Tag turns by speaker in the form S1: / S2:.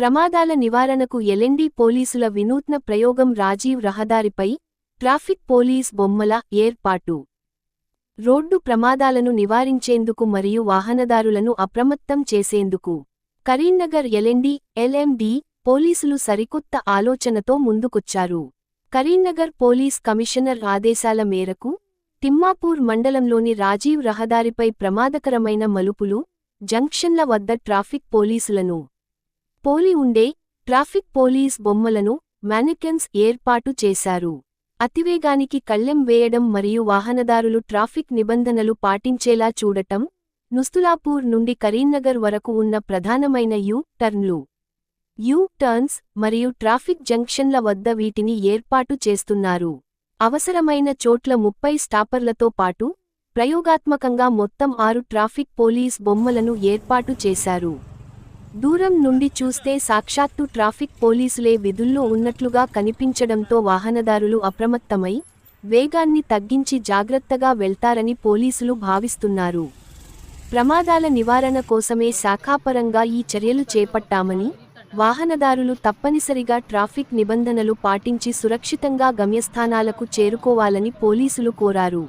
S1: ప్రమాదాల నివారణకు ఎలెండి పోలీసుల వినూత్న ప్రయోగం రాజీవ్ రహదారిపై ట్రాఫిక్ పోలీస్ బొమ్మల ఏర్పాటు. రోడ్డు ప్రమాదాలను నివారించేందుకు మరియు వాహనదారులను అప్రమత్తం చేసేందుకు. కరీంనగర్ ఎలెండి ఎల్ఎండి పోలీసులు సరికొత్త ఆలోచనతో ముందుకొచ్చారు. కరీంనగర్ పోలీస్ కమిషనర్ ఆదేశాల మేరకు తిమ్మాపూర్ మండలంలోని రాజీవ్ రహదారిపై ప్రమాదకరమైన మలుపులు జంక్షన్ల వద్ద ట్రాఫిక్ పోలీసులను పోలి ఉండే ట్రాఫిక్ పోలీస్ బొమ్మలను మ్యానికెన్స్ ఏర్పాటు చేశారు. అతివేగానికి కళ్ళెం వేయడం మరియు వాహనదారులు ట్రాఫిక్ నిబంధనలు పాటించేలా చూడటం నుస్తులాపూర్ నుండి కరీంనగర్ వరకు ఉన్న ప్రధానమైన యూ టర్న్లు యూ టర్న్స్ మరియు ట్రాఫిక్ జంక్షన్ల వద్ద వీటిని ఏర్పాటు చేస్తున్నారు. అవసరమైన చోట్ల ముప్పై స్టాపర్లతో పాటు ప్రయోగాత్మకంగా మొత్తం ఆరు ట్రాఫిక్ పోలీస్ బొమ్మలను ఏర్పాటు చేశారు. దూరం నుండి చూస్తే సాక్షాత్తు ట్రాఫిక్ పోలీసులే విధుల్లో ఉన్నట్లుగా కనిపించడంతో వాహనదారులు అప్రమత్తమై వేగాన్ని తగ్గించి జాగ్రత్తగా వెళ్తారని పోలీసులు భావిస్తున్నారు. ప్రమాదాల నివారణ కోసమే శాఖాపరంగా ఈ చర్యలు చేపట్టామని వాహనదారులు తప్పనిసరిగా ట్రాఫిక్ నిబంధనలు పాటించి సురక్షితంగా గమ్యస్థానాలకు చేరుకోవాలని పోలీసులు కోరారు.